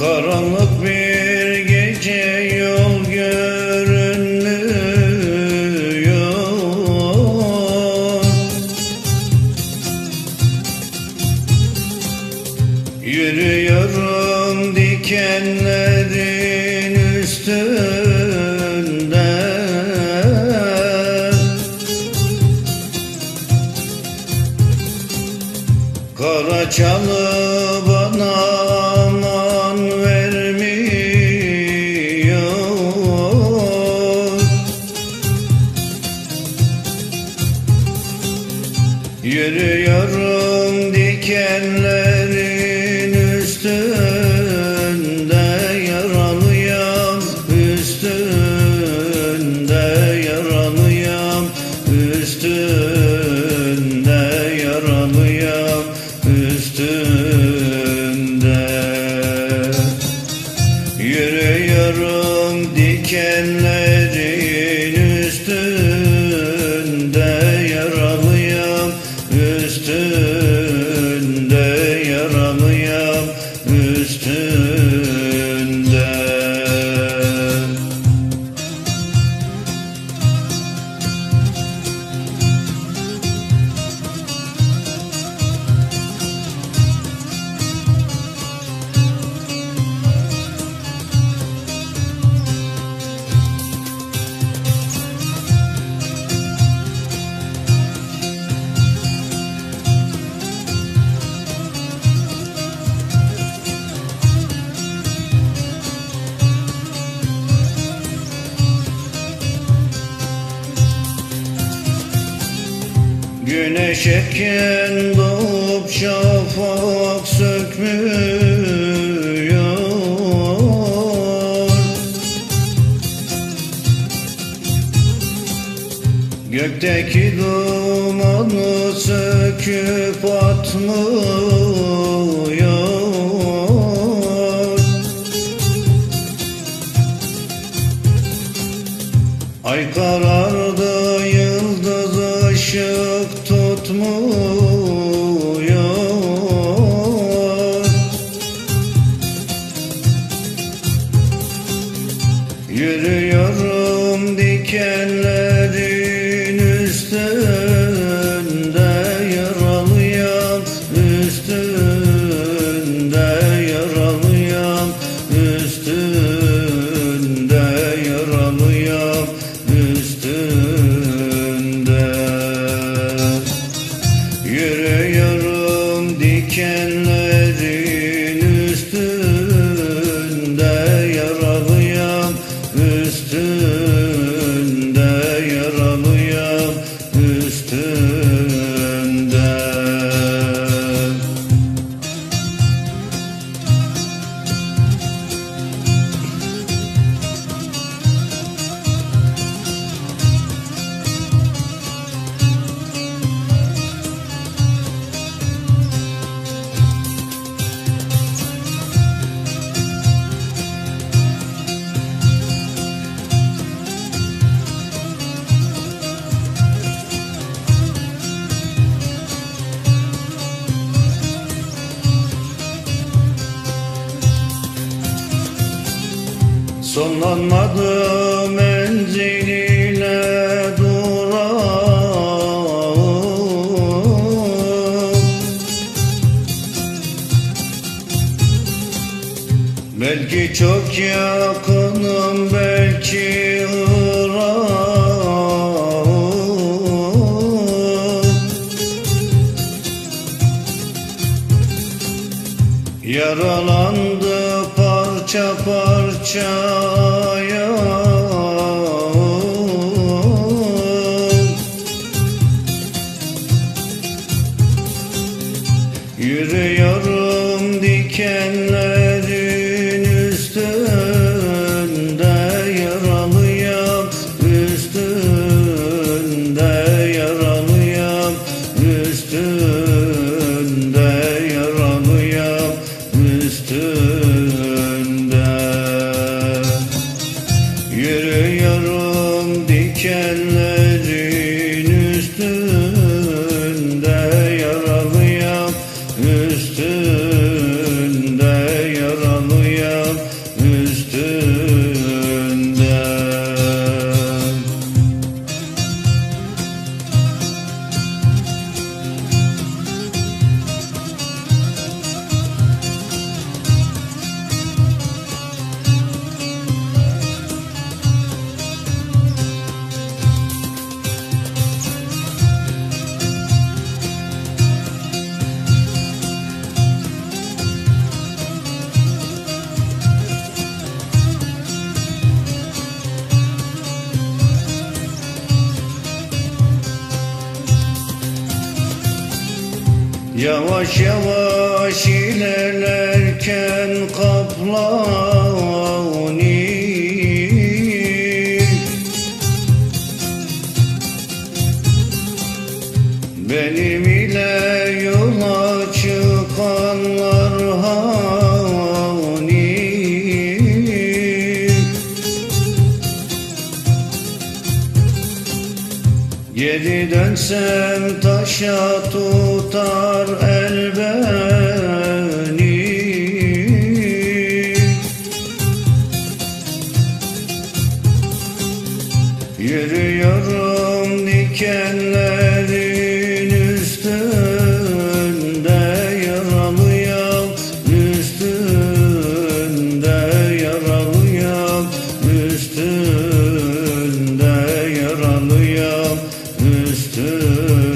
Karanlık bir gece yol görünmüyor Yürüyorum dikenlerin üstünde Kara Yürüyorum dikenlerin üstünde Yaralıyam üstünde Yaralıyam üstünde Yaralıyam üstünde. Yürüyorum dikenlerin Güneş erken doğup şafak sökmüyor. Gökteki dumanı söküp atmıyor. Ay karardı Yürüyorum dikenlerin Sonlanmadı menziline durağım Belki çok yakınım belki Irak'ım Yaralandı parça parça ayağım Yürüyorum dikenlerin Yavaş yavaş ilerlerken kaplani Benim ile yola çıkanlar Geri dönsem taşa tutar el beni Yürüyorum dikenlerin üstünde yaralıyam Üstünde yaralıyam Üstünde yaralıyam Üstünde